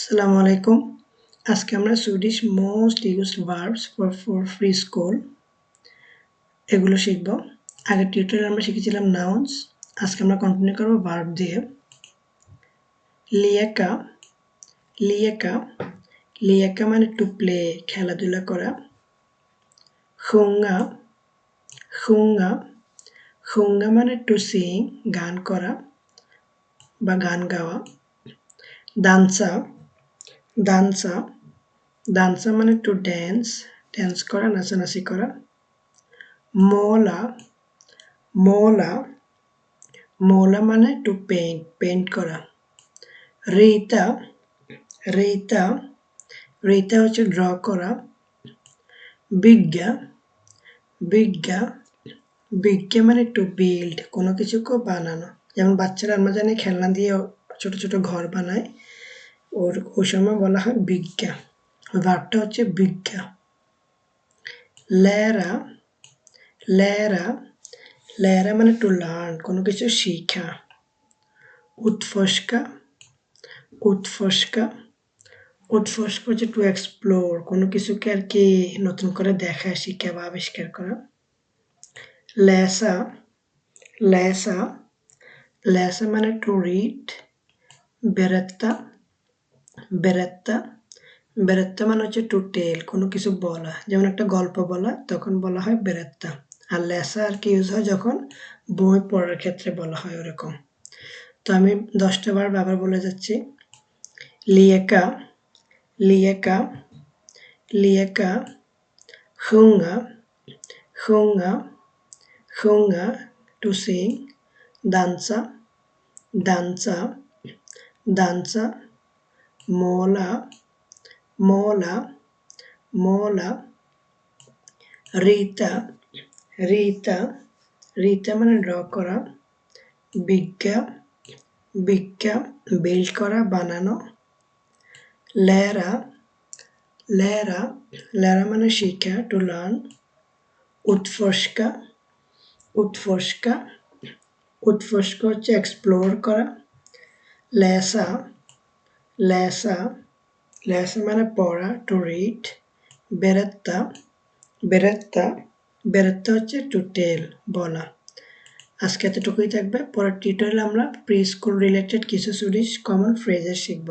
আসসালামু আলাইকুম। আজকে আমরা Swedish most used verbs for for free school এগুলো শিখব। আগের টিউটোরিয়াল আমরা শিখেছিলাম নাউন্স আজকে আমরা কন্টিনিউ করব ভার্ব দিয়ে। লিয়েকা লিয়েকা লিয়েকা মানে টু প্লে খেলাধুলা করা। খুঙ্গা খুঙ্গা খুঙ্গা মানে টু সিং গান করা বা গান গাওয়া। দানসা দানসা দানসা মানে টু ড্যান্স ড্যান্স করা, নাচানাচি করা। মোলা মোলা মোলা মানে টু পেইন্ট পেইন্ট করা। রিতা রিতা রিতা হচ্ছে ড্র করা। বিজ্ঞা বিজ্ঞা বিজ্ঞা মানে টু বিল্ড কোনো কিছুকে বানানো। যেমন বাচ্চারা আমরা জানি খেলনা দিয়ে ছোট ছোট ঘর বানায়। ওর ওই বলা হয় বিজ্ঞা। ভাবটা হচ্ছে বিজ্ঞা। লেরা লেরা লেরা মানে টু লার্ন কোনো কিছু শিখা। উৎফস্কা উৎফস্কা, উৎফস্ক হচ্ছে টু এক্সপ্লোর কোনো কিছুকে আর কি নতুন করে দেখা, শিখা বা আবিষ্কার করা। লেসা লেসা লেসা মানে টু রিড বেরেত্তা বেরেত্তা। বেরেত্তা মানে হচ্ছে টু টেল কোনো কিছু বলা। যেমন একটা গল্প বলা, তখন বলা হয় বেরেত্তা। আর লেসা আর কি ইউজ হয় যখন বই পড়ার ক্ষেত্রে বলা হয় ওরকম। তো আমি দশটা বার আবার বলে যাচ্ছি। লিয়েকা লিয়েকা লিয়েকা, হুঙ্গা হুঙ্গা হুঙ্গা টু সিং দানসা দানসা দানসা মোলা মোলা মোলা রিতা রিতা রিতা মানে ড্র করা বিজ্ঞা বিজ্ঞা বিল্ড করা, বানানো লেরা লেরা লেরা মানে শিক্ষা টু লার্ন উৎফস্কা উৎফস্কা, উৎফস্ক হচ্ছে এক্সপ্লোর করা লেসা লেসা লেসা মানে পড়া টু রিড বেরেত্তা বেরেত্তা বেরেত্তা হচ্ছে টু টেল বলা আজকে এতটুকুই থাকবে, পরের টিউটোরিয়াল আমরা প্রি স্কুল রিলেটেড কিছু সুইডিশ কমন ফ্রেজেস শিখব।